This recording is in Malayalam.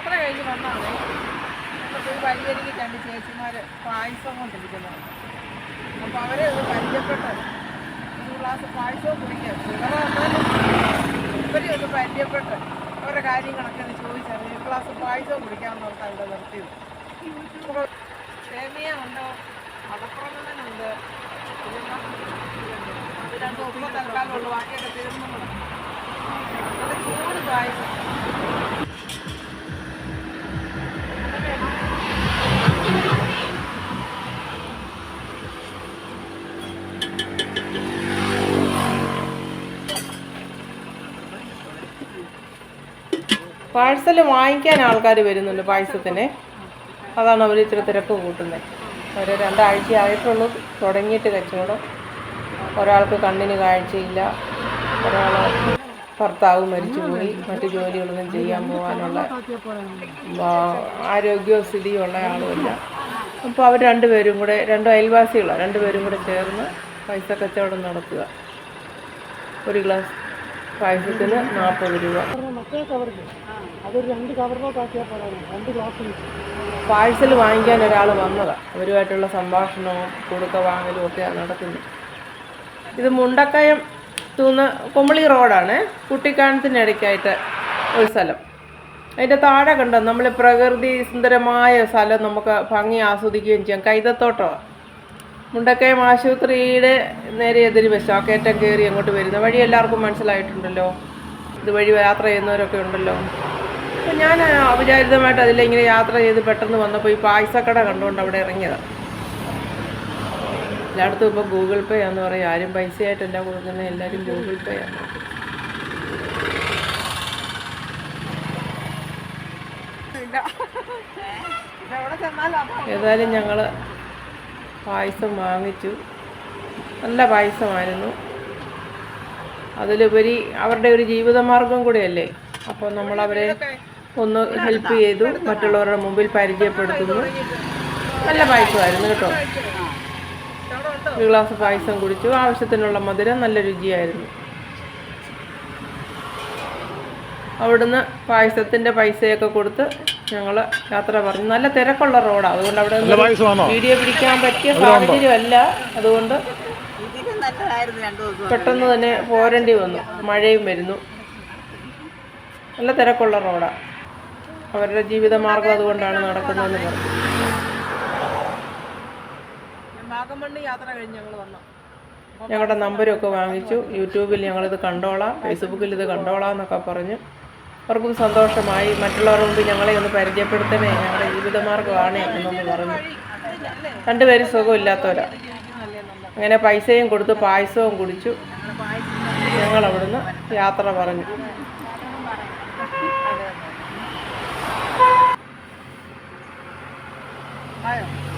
യാത്ര കഴിഞ്ഞ് വന്നാണ്. ഒരു വഴിയരികിൽ രണ്ട് ചേച്ചിമാർ പായസം കൊണ്ടിരിക്കുന്നത് അപ്പോൾ അവരെ ഒന്ന് പരിചയപ്പെട്ടത്. ഒരു ഗ്ലാസ് പായസവും കുടിക്കുക ഇവരെ ഒന്ന് പരിചയപ്പെട്ട് അവരുടെ കാര്യങ്ങളൊക്കെ ഒന്ന് ചോദിച്ചാൽ ഒരു ഗ്ലാസ് പായസവും കുടിക്കാമെന്ന് ഓർത്ത് അവിടെ നിർത്തിയത് അപ്പോൾ സേമിയ ഉണ്ടോ അടപ്രമണനുണ്ട് അത് തൽക്കാലം ഉള്ളു. ബാക്കിയൊക്കെ തീർന്നു. ചൂട് പായസം. പാഴ്സൽ വാങ്ങിക്കാൻ ആൾക്കാർ വരുന്നുണ്ട് പായസത്തിന്. അതാണ് അവർ ഇത്ര തിരക്ക് കൂട്ടുന്നത്. ഒരു രണ്ടാഴ്ച ആയിട്ടുള്ളൂ തുടങ്ങിയിട്ട് കച്ചവടം. ഒരാൾക്ക് കണ്ണിന് കാഴ്ചയില്ല. ഒരാൾ ഭർത്താവ് മരിച്ചുപോയി. മറ്റു ജോലികളൊന്നും ചെയ്യാൻ പോകാനുള്ള ആ, ആരോഗ്യവും സ്ഥിതിയും ഉള്ള ആളുമില്ല. അപ്പോൾ അവർ രണ്ടുപേരും കൂടെ രണ്ട് അയൽവാസികളാണ് രണ്ടുപേരും കൂടെ ചേർന്ന് പൈസ കച്ചവടം നടത്തുക. ഒരു ഗ്ലാസ് പായസത്തിന് നാൽപ്പത് രൂപ. അതൊരു രണ്ട് രണ്ട് ഗ്ലാസ് പാഴ്സൽ വാങ്ങിക്കാൻ ഒരാൾ വന്നതാണ് അവരുമായിട്ടുള്ള സംഭാഷണവും കൊടുക്ക വാങ്ങലും ഒക്കെയാണ് നടക്കുന്നത് ഇത് മുണ്ടക്കയം തൂന്ന് കുമളി റോഡാണ്. കുട്ടിക്കാനത്തിനിടയ്ക്കായിട്ട് ഒരു സ്ഥലം. അതിന്റെ താഴെ കണ്ടോ? നമ്മൾ പ്രകൃതി സുന്ദരമായ സ്ഥലം നമുക്ക് ഭംഗി ആസ്വദിക്കുകയും ചെയ്യാം. കൈതത്തോട്ടമാണ് മുണ്ടക്കയം ആശുപത്രിയുടെ നേരെ എതിര് വശം. ആ കയറ്റം കയറി അങ്ങോട്ട് വരുന്ന വഴി എല്ലാവർക്കും മനസ്സിലായിട്ടുണ്ടല്ലോ. ഇതുവഴി യാത്ര ചെയ്യുന്നവരൊക്കെ ഉണ്ടല്ലോ. അപ്പം ഞാൻ അവിചാരിതമായിട്ട് അതിലിങ്ങനെ യാത്ര ചെയ്ത് പെട്ടെന്ന് വന്നപ്പോൾ ഈ പായസക്കട കണ്ടുകൊണ്ട് അവിടെ ഇറങ്ങിയതാണ് എല്ലായിടത്തും ഇപ്പോൾ ഗൂഗിൾ പേ എന്ന് പറയും. ആരും പൈസയായിട്ടല്ല കൊടുക്കുന്നത് എല്ലാവരും ഗൂഗിൾ പേ ആണ് ഏതായാലും ഞങ്ങൾ പായസം വാങ്ങിച്ചു. നല്ല പായസമായിരുന്നു. അതിലുപരി അവരുടെ ഒരു ജീവിതമാർഗം കൂടെയല്ലേ. അപ്പോൾ നമ്മൾ അവരെ ഒന്ന് ഹെൽപ്പ് ചെയ്തു മറ്റുള്ളവരുടെ മുമ്പിൽ പരിചയപ്പെടുത്തുന്നു. നല്ല പായസമായിരുന്നു കേട്ടോ. ഒരു ഗ്ലാസ് പായസം കുടിച്ചു. ആവശ്യത്തിനുള്ള മധുരം നല്ല രുചിയായിരുന്നു. അവിടുന്ന് പായസത്തിന്റെ പൈസയൊക്കെ കൊടുത്ത് ഞങ്ങൾ യാത്ര പറഞ്ഞു. നല്ല തിരക്കുള്ള റോഡാണ് അതുകൊണ്ട് അവിടെ വീഡിയോ പിടിക്കാൻ പറ്റിയ സാഹചര്യമല്ല. അതുകൊണ്ട് പെട്ടെന്ന് തന്നെ പോരേണ്ടി വന്നു. മഴയും വരുന്നു. നല്ല തിരക്കുള്ള റോഡാണ് അവരുടെ ജീവിതമാർഗം അതുകൊണ്ടാണ് നടക്കുന്നതെന്ന് പറഞ്ഞു. വാഗമണ്ണി യാത്ര കഴിഞ്ഞ് ഞങ്ങൾ വന്നു. ഞങ്ങളുടെ നമ്പരൊക്കെ വാങ്ങിച്ചു. യൂട്യൂബിൽ ഞങ്ങളിത് കണ്ടോളാം. ഫേസ്ബുക്കിൽ ഇത് കണ്ടോളാം എന്നൊക്കെ പറഞ്ഞു അവർക്കും സന്തോഷമായി. മറ്റുള്ളവരുടെ മുമ്പ് ഞങ്ങളെ ഒന്ന് പരിചയപ്പെടുത്തണേ. ഞങ്ങളുടെ ജീവിതമാർഗമാണ് എന്നൊന്ന് പറഞ്ഞു. രണ്ടുപേരും സുഖമില്ലാത്തവരാ. അങ്ങനെ പൈസയും കൊടുത്തു പായസവും കുടിച്ചു. ഞങ്ങൾ അവിടുന്ന് യാത്ര പറഞ്ഞു. ആയോ?